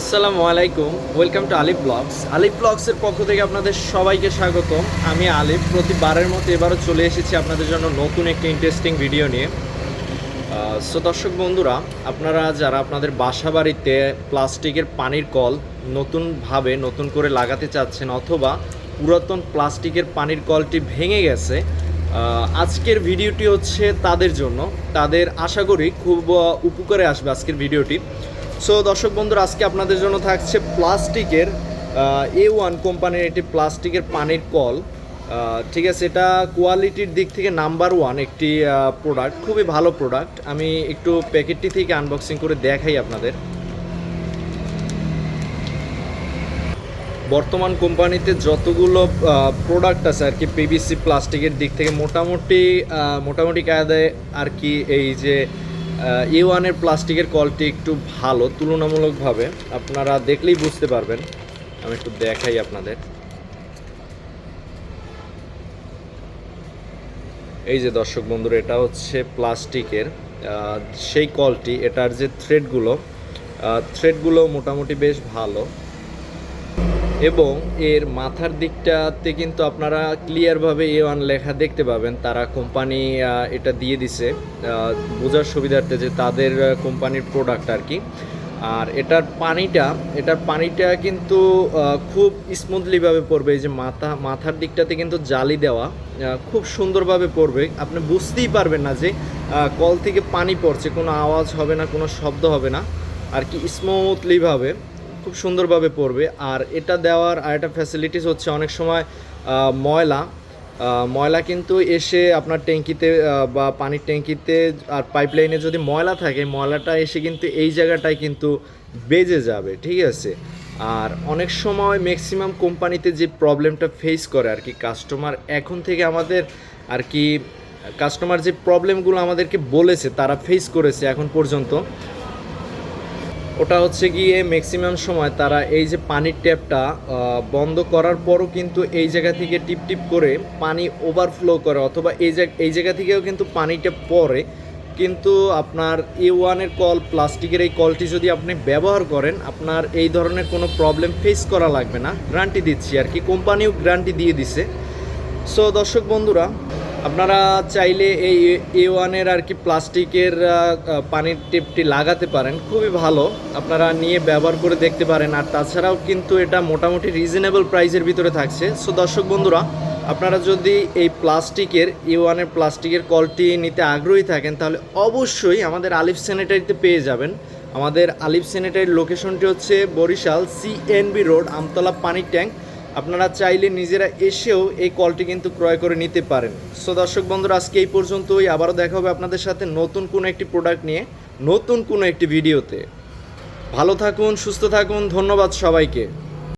আসসালামু আলাইকুম welcome to Alif blogs আলিফ ব্লগসের পক্ষ থেকে আপনাদের সবাইকে স্বাগতম। আমি আলিফ, প্রতিবারের মতো এবারও চলে এসেছি আপনাদের জন্য নতুন একটি ইন্টারেস্টিং ভিডিও নিয়ে। সো দর্শক বন্ধুরা, আপনারা যারা আপনাদের বাসা বাড়িতে প্লাস্টিকের পানির কল নতুনভাবে নতুন করে লাগাতে চাচ্ছেন অথবা পুরাতন প্লাস্টিকের পানির কলটি ভেঙে গেছে আজকের ভিডিওটি হচ্ছে তাদের জন্য। তাদের আশা করি খুব উপকারে আসবে আজকের ভিডিওটি সো দর্শক বন্ধুরা, আজকে আপনাদের জন্য থাকছে প্লাস্টিকের এ ওয়ান কোম্পানির একটি প্লাস্টিকের পানির কল। ঠিক আছে, এটা কোয়ালিটির দিক থেকে নাম্বার ওয়ান একটি প্রোডাক্ট খুবই ভালো প্রোডাক্ট আমি একটু প্যাকেটটি থেকে আনবক্সিং করে দেখাই আপনাদের। বর্তমান কোম্পানিতে যতগুলো প্রোডাক্ট আছে আর কি পিভিসি প্লাস্টিকের দিক থেকে মোটামুটি মোটামুটি কায়দায় আর কি এই যে এ ওয়ানের প্লাস্টিকের কোয়ালিটি একটু ভালো, তুলনামূলকভাবে আপনারা দেখলেই বুঝতে পারবেন। আমি একটু দেখাই আপনাদের। এই যে দর্শক বন্ধুরা, এটা হচ্ছে প্লাস্টিকের সেই কলটি এটার যে থ্রেডগুলো থ্রেডগুলো মোটামুটি বেশ ভালো। এবং এর মাথার দিকটাতে কিন্তু আপনারা ক্লিয়ারভাবে এ ওয়ান লেখা দেখতে পাবেন। তারা কোম্পানি এটা দিয়ে দিছে। বোঝার সুবিধার্থে যে তাদের কোম্পানির প্রোডাক্ট আর কি আর এটার পানিটা এটার পানিটা কিন্তু খুব স্মুথলিভাবে পড়বে। এই যে মাথা, মাথার দিকটাতে কিন্তু জালি দেওয়া খুব সুন্দরভাবে পড়বে। আপনি বুঝতেই পারবেন না যে কল থেকে পানি পড়ছে। কোনো আওয়াজ হবে না, কোনো শব্দ হবে না। আর কি স্মুথলিভাবে খুব সুন্দরভাবে পড়বে আর এটা দেওয়ার আর একটা ফ্যাসিলিটিস হচ্ছে অনেক সময় ময়লা। ময়লা কিন্তু এসে আপনার ট্যাঙ্কিতে বা পানির ট্যাঙ্কিতে আর পাইপলাইনে যদি ময়লা থাকে, ময়লাটা এসে কিন্তু এই জায়গাটায় কিন্তু বেজে যাবে, ঠিক আছে? আর অনেক সময় ম্যাক্সিমাম কোম্পানিতে যে প্রবলেমটা ফেস করে আর কি কাস্টমার এখন থেকে আমাদের আর কি কাস্টমার যে প্রবলেমগুলো আমাদেরকে বলেছে, তারা ফেস করেছে এখন পর্যন্ত। ওটা হচ্ছে গিয়ে ম্যাক্সিমাম সময় তারা এই যে পানির ট্যাপটা বন্ধ করার পরও কিন্তু এই জায়গা থেকে টিপ টিপ করে পানি ওভারফ্লো করে অথবা এই জায়গা এই জায়গা থেকেও কিন্তু পানি ট্যাপ পড়ে। কিন্তু আপনার এ ওয়ানের কল, প্লাস্টিকের এই কলটি যদি আপনি ব্যবহার করেন, আপনার এই ধরনের কোনো প্রবলেম ফেস করা লাগবে না। গ্যারান্টি দিচ্ছি আর কি, কোম্পানিও গ্যারান্টি দিয়ে দিছে। সো দর্শক বন্ধুরা আপনারা চাইলে এই এ ওয়ানের আর কি প্লাস্টিকের পানির টেপটি লাগাতে পারেন। খুবই ভালো। আপনারা নিয়ে ব্যবহার করে দেখতে পারেন। আর তাছাড়াও কিন্তু এটা মোটামুটি রিজনেবল প্রাইসের ভিতরে থাকছে। সো দর্শক বন্ধুরা, আপনারা যদি এই প্লাস্টিকের এ ওয়ানের প্লাস্টিকের কলটি নিতে আগ্রহী থাকেন, তাহলে অবশ্যই আমাদের আলিফ স্যানিটারিতে পেয়ে যাবেন। আমাদের আলিফ স্যানিটারির লোকেশনটি হচ্ছে বরিশাল সিএনবি রোড আমতলা পানির ট্যাঙ্ক। আপনারা চাইলে নিজেরা এসেও এই কলটি কিন্তু ক্রয় করে নিতে পারেন। সো দর্শক বন্ধুরা, আজকে এই পর্যন্তই। আবারও দেখা হবে আপনাদের সাথে নতুন কোনো একটি প্রোডাক্ট নিয়ে, নতুন কোনো একটি ভিডিওতে ভালো থাকুন, সুস্থ থাকুন, ধন্যবাদ সবাইকে।